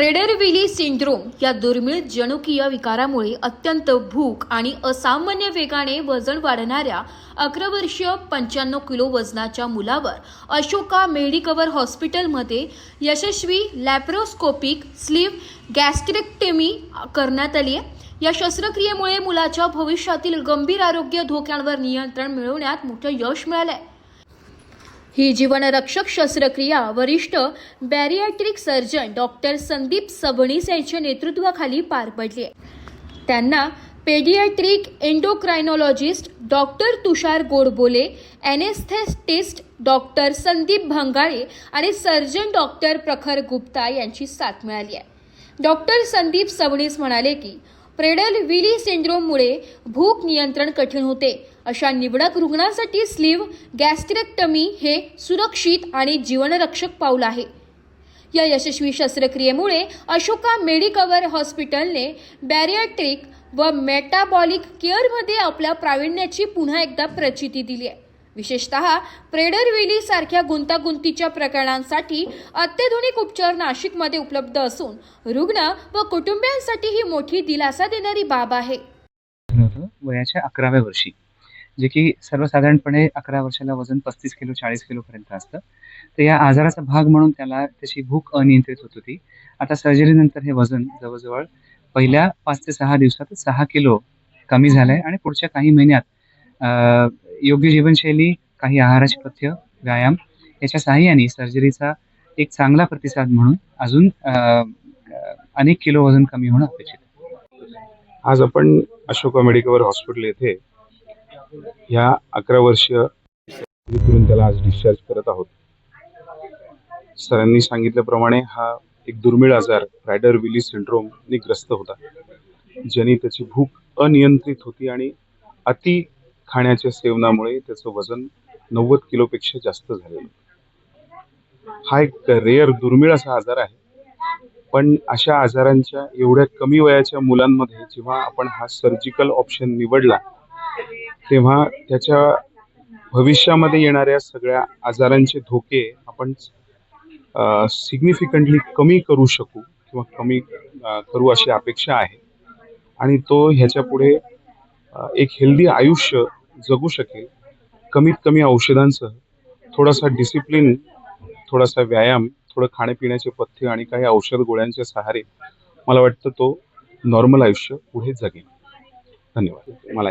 प्रेडरविली syndrome या दुर्मिळ जनुकीय विकारामुळे अत्यंत भूक आणि असामान्य वेगाने वजन वाढणाऱ्या अकरा वर्षीय पंच्याण्णव किलो वजनाच्या मुलावर अशोका मेडिकवर हॉस्पिटलमध्ये यशस्वी लॅप्रोस्कोपिक स्लीव गॅस्ट्रेक्टेमी करण्यात आली आहे. या शस्त्रक्रियेमुळे मुलाच्या भविष्यातील गंभीर आरोग्य धोक्यांवर नियंत्रण मिळवण्यात मोठं यश मिळालं आहे ही जीवनरक्षक शस्त्रक्रिया वरिष्ठ bariatric surgeon doctor Sandeep Sabnis यांच्या नेतृत्वाखाली पार पडली आहे. त्यांना paediatric endocrinologist doctor Tushar Godbole anaesthetist doctor Sandeep Bhangale आणि सर्जन डॉक्टर प्रखर गुप्ता यांची साथ मिळाली आहे. डॉक्टर संदीप सवणीस म्हणाले की प्रेडल विली सिंड्रोममुळे भूक नियंत्रण कठीण होते. अशा निवडक रुग्णांसाठी स्लीव्ह गॅस्ट्रेक्टमी हे सुरक्षित आणि जीवनरक्षक पाऊल आहे. या यशस्वी शस्त्रक्रियेमुळे अशोका मेडिकवर हॉस्पिटलने बॅरियाट्रिक व मेटाबॉलिक केअरमध्ये आपल्या प्रावीण्याची पुन्हा एकदा प्रचिती दिली आहे. विशेषतः प्रेडरविली सारख्या गुंतागुंतीच्या प्रकरणांसाठी अत्याधुनिक उपचार नाशिकमध्ये उपलब्ध असून रुग्ण व कुटुंबियांसाठी ही मोठी दिलासा देणारी बाब आहे. वयाच्या अकराव्या वर्षी जे की सर्वसाधारणपणे अकरा वर्षाला वजन पस्तीस किलो चाळीस किलोपर्यंत असतं. तर या आजाराचा भाग म्हणून त्याला त्याची भूक अनियंत्रित होत होती. आता सर्जरीनंतर हे वजन जवळजवळ पहिल्या पाच ते सहा दिवसात सहा किलो कमी झालं आहे आणि पुढच्या काही महिन्यात योग्य जीवनशैली काही आहाराचे पथ्य व्यायाम याच्या सहाय्याने सर्जरीचा एक चांगला प्रतिसाद म्हणून अजून अनेक किलो वजन कमी होणं अपेक्षित आज आपण अशोका मेडिकल हॉस्पिटल येथे ह्या अकरा वर्षीय करून त्याला आज डिस्चार्ज करत आहोत. सरांनी सांगितल्याप्रमाणे हा एक दुर्मिळ आजार रायडर विली सिंड्रोमने ग्रस्त होता ज्याने त्याची भूक अनियंत्रित होती आणि अति खाण्याच्या सेवनामुळे त्याचं वजन नव्वद किलोपेक्षा जास्त झालेलं हा एक रेअर दुर्मिळ असा आजार आहे. पण अशा आजारांच्या एवढ्या कमी वयाच्या मुलांमध्ये जेव्हा आपण हा सर्जिकल ऑप्शन निवडला तेव्हा त्याच्या भविष्यामध्ये येणाऱ्या सगळ्या आजारांचे धोके आपण सिग्निफिकंटली कमी करू शकू किंवा कमी करू अशी अपेक्षा आहे. आणि तो ह्याच्या पुढे एक हेल्दी आयुष्य जगू शकेल कमीत कमी औषधांसह थोडासा डिसिप्लिन थोडासा व्यायाम थोडं खाण्यापिण्याचे पथ्य आणि काही औषध गोळ्यांच्या सहारे मला वाटतं तो नॉर्मल आयुष्य पुढे जगेल. धन्यवाद. मला